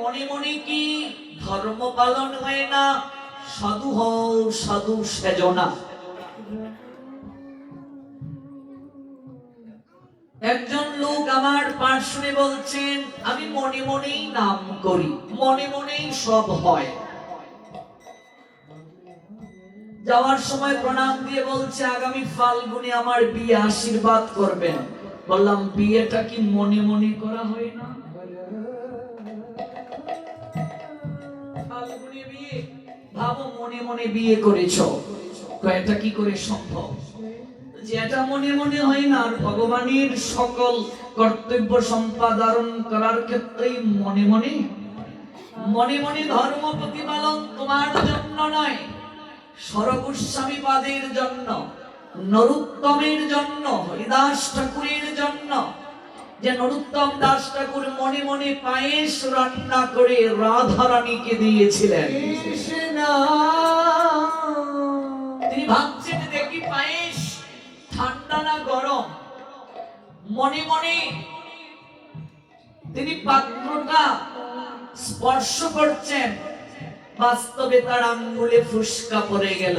মনে মনে কি ধর্ম পালন হয় না? সাধু হও, সাধু সেজনা একজন লোক আমার পার্শ্বে বলছেন, আমি মনে মনেই নাম করি, মনে মনেই সব হয়। যাওয়ার সময় প্রণাম দিয়ে বলছে, আগামী ফাল্গুনে আমার বিয়ে আশীর্বাদ করবেন। বললাম, বিয়েটা কি মনে মনে করা হয় না? ফাল্গুনে ভাবো মনে মনে বিয়ে করেছ। এটা কি করে সম্ভব? যেটা মনে মনে হয় না ভগবানের সকল কর্তব্য সম্পাদন করার ক্ষেত্রেই মনে মনে। মনে মনে ধর্ম প্রতিপালন তোমার জন্য নয় সরগোস্বামী পাদের জন্য, নরুত্তমের জন্য, হরিদাস ঠাকুরের জন্য। যে নরুত্তম দাস ঠাকুর মনে মনে পায়েস রান্না করে রাধারানীকে দিয়েছিলেন। তিনি ভাবছেন দেখি পায়েস ঠান্ডা না গরম? মনে মনে তিনি পাত্রটা স্পর্শ করছেন। বাস্তবে তার আঙ্গুলে ফুসকা পড়ে গেল।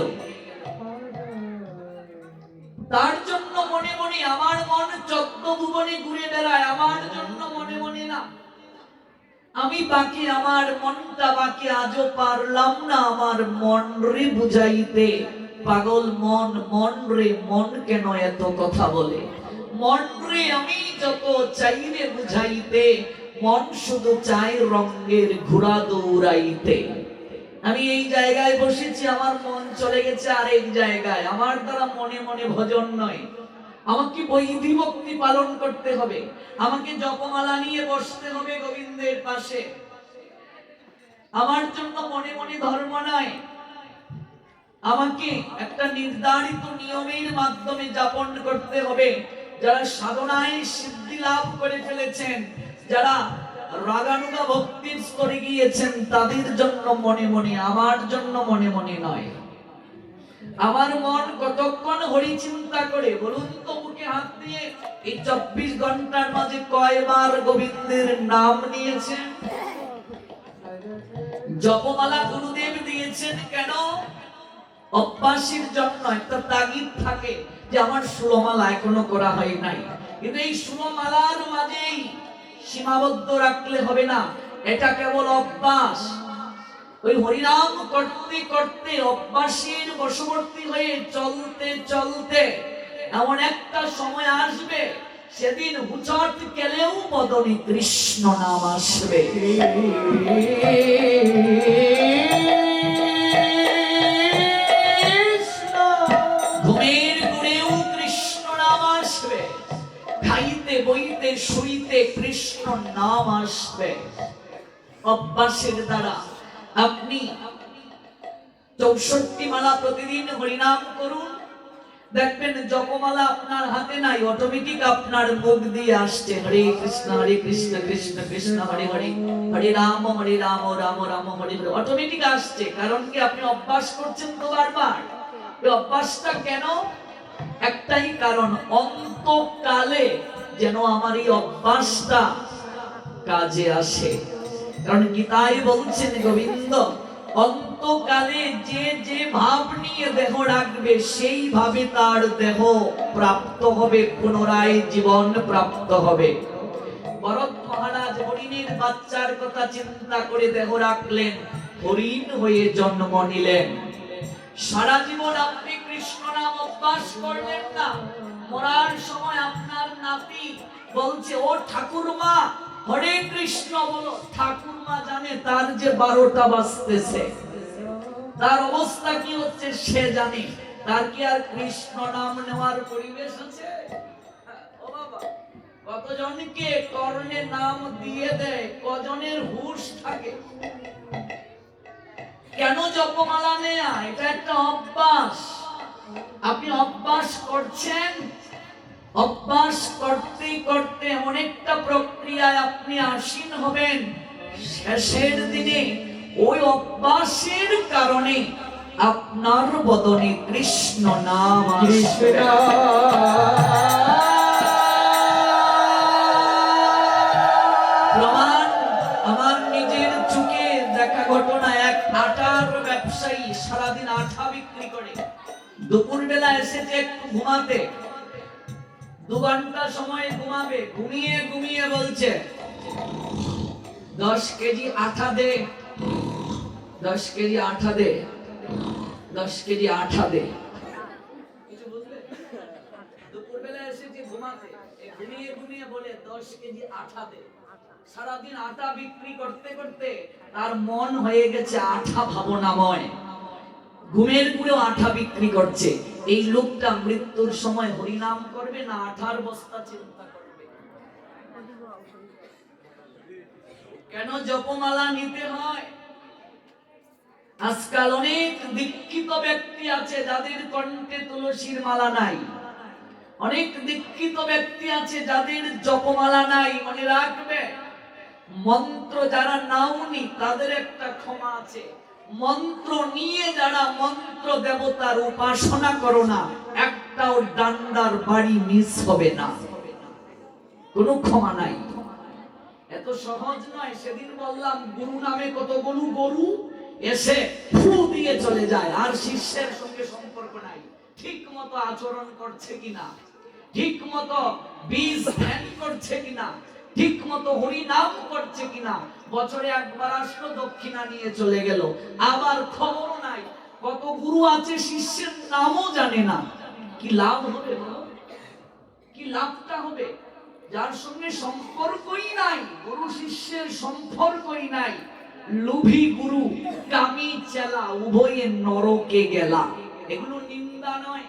তার জন্য মনে মনে আমার মন চোদ্দ ভুবনে ঘুরে বেড়ায়, আমার জন্য মনে মনে না। আমি বাকি আমার মনটা বাকি, আজও পারলাম না আমার মন রে বুঝাইতে। পাগল মন মন রে মন কেন এত কথা বলে? মন রে আমি যত চাইরে বুঝাইতে, মন শুধু চাই রঙের ঘোড়া দৌড়াইতে। আমি এই জায়গায় বসেছি, আমার মন চলে গেছে আরেক জায়গায়। আমার দ্বারা মনে মনে ভজন নয়। আমাকে বৈধি ভক্তি পালন করতে হবে। আমাকে জপমালা নিয়ে বসতে হবে গোবিন্দের পাশে। আমার জন্য মনে মনে ধর্ম নয় আমাকে একটা নির্ধারিত নিয়মের মাধ্যমে যাপন করতে হবে। যারা সাধনায় সিদ্ধি লাভ করে ফেলেছেন, যারা রাগানুগা ভক্তির স্তরে গিয়েছেন, তাদের জন্য মনে মনে, আমার জন্য মনে মনে নয়। আমার মন কতক্ষণ হরি চিন্তা করে? বলুন তো মুখে হাত দিয়ে। এই চব্বিশ ঘণ্টার মাঝে কয়বার গোবিন্দের নাম নিয়েছেন? জপমালা গুরুদেব দিয়েছেন কেন? অভ্যাসের জন্য একটা তাগিদ থাকে যে আমার সুলমালা এখনও করা হয় নাই। কিন্তু এই সুলমালার মাঝেই সীমাবদ্ধ রাখলে হবে না। এটা কেবল অভ্যাস। ওই হরিনাম করতে করতে অভ্যাসের বশবর্তী হয়ে চলতে চলতে এমন একটা সময় আসবে, সেদিন হুচট কেলেও বদনে কৃষ্ণ নাম আসবে। বইতে, শুইতে কৃষ্ণ নাম আসবে। অভ্যাসের দ্বারা আপনি চৌষট্টি মালা প্রতিদিন হরিনাম করুন। দেখবেন জপমালা আপনার হাতে নাই অটোমেটিক আপনার মুখ দিয়ে আসছে। হরে কৃষ্ণ হরে কৃষ্ণ কৃষ্ণ কৃষ্ণ, হরে হরে। হরে রাম হরে রাম রাম রাম, হরে হরে। অটোমেটিক আসছে, কারণ কি আপনি অভ্যাস করছেন তো বারবার? অভ্যাসটা কেন? একটাই কারণ, অন্তকালে যেন আমার এই অভ্যাসটা কাজে আসে। কারণ গীতায় বলছেন গোবিন্দ অন্তকালে যে যে ভাব নিয়ে দেহ রাখবে সেই ভাবে তার দেহ প্রাপ্ত হবে, পুনরায় জীবন প্রাপ্ত হবে। ভরত মহারাজ হরিণের বাচ্চার কথা চিন্তা করে দেহ রাখলেন, হরিণ হয়ে জন্ম নিলেন। সারা জীবন আপনি কৃষ্ণ নাম অভ্যাস করলেন না। মরার সময় আপনার নাতি বলছে, ও ঠাকুরমা হরে কৃষ্ণ বলো ঠাকুরমা জানে তার যে বারোটা বাজতেছে। তার অবস্থা কি হচ্ছে সে জানে। তার কি আর কৃষ্ণ নাম নেওয়ার পরিবেশ আছে? কতজনকে কর্ণে নাম দিয়ে দেয়, কজনের হুশ থাকে? কেন জপমালা নেয়া? এটা একটা অভ্যাস। আপনি অভ্যাস করছেন? অভ্যাস করতে করতে অনেকটা প্রক্রিয়ায় আপনি আসীন হবেন। শেষের দিনে ওই অভ্যাসের কারণে আপনার বদনে কৃষ্ণ নাম প্রমাণ আমার নিজের ঘটনা এক আটার ব্যবসায়ী সারাদিন আঠা বিক্রি করে। দুপুরবেলা এসেছে একটু ঘুমাতে দু ঘণ্টা সময় ঘুমাবে, ঘুমিয়ে ঘুমিয়ে বলছে, দশ কেজি আঠা দে, দশ কেজি আঠা দে, দশ কেজি আঠা দে। ঘুমিয়ে ঘুমিয়ে বলে, দশ কেজি আঠা দে। সারাদিন আটা বিক্রি করতে করতে তার মন হয়ে গেছে আঠা ভাবনাময়। ঘুমের গুঁড়ো আঠা বিক্রি করছে। এই লোকটা মৃত্যুর সময় হরিনাম করবে না আঠার বস্তা চিন্তা করবে। কেন জপমালা নিতে হয়? আজকাল অনেক দীক্ষিত ব্যক্তি আছে, যাদের কণ্ঠে তুলসীর মালা নাই। অনেক দীক্ষিত ব্যক্তি আছে, যাদের জপমালা নাই, মনে রাখবে? মন্ত্র যারা নাওনি, তাদের একটা ক্ষমা আছে। মন্ত্র নিয়ে যারা মন্ত্র দেবতার উপাসনা করো না, একটাও ডান্ডার বাড়ি মিস হবে না। কোনো ক্ষমা নাই। এত সহজ নয়, সেদিন বললাম, গুরু নামে কত গরু গরু, এসে ফু দিয়ে চলে যায়, আর শিষ্যের সঙ্গে সম্পর্ক নাই। ঠিক মতো আচরণ করছে কিনা? ঠিক মতো বীজ ধ্যান করছে কিনা? ঠিক মতো হরি নাম করছে কিনা? বছরে একবার আসলো, দক্ষিণা নিয়ে চলে গেল। আবার খবর নাই। কত গুরু আছে, শিষ্যের নামও জানে না। কি লাভ হবে কি লাভটা হবে? যার সঙ্গে সম্পর্কই নাই, গুরু শিষ্যের সম্পর্কই নাই, লোভী গুরু কামি চেলা, উভয়ে নরকে গেলা। এগুলো নিন্দা নয়।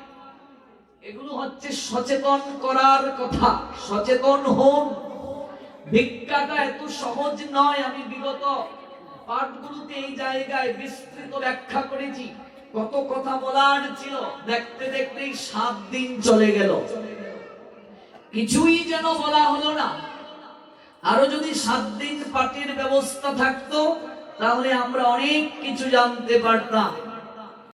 এগুলো হচ্ছে সচেতন করার কথা। সচেতন হন। ভিক্ষাটা এত সহজ নয়, আমি বিগত পাঠগুলোতে এই জায়গায় বিস্তৃত ব্যাখ্যা করেছি। কত কথা বলার ছিল, দেখতে দেখতেই সাত দিন চলে গেল। কিছুই যেন বলা হলো না। আরও যদি সাত দিন পার্টির ব্যবস্থা থাকতো, তাহলে আমরা অনেক কিছু জানতে পারতাম।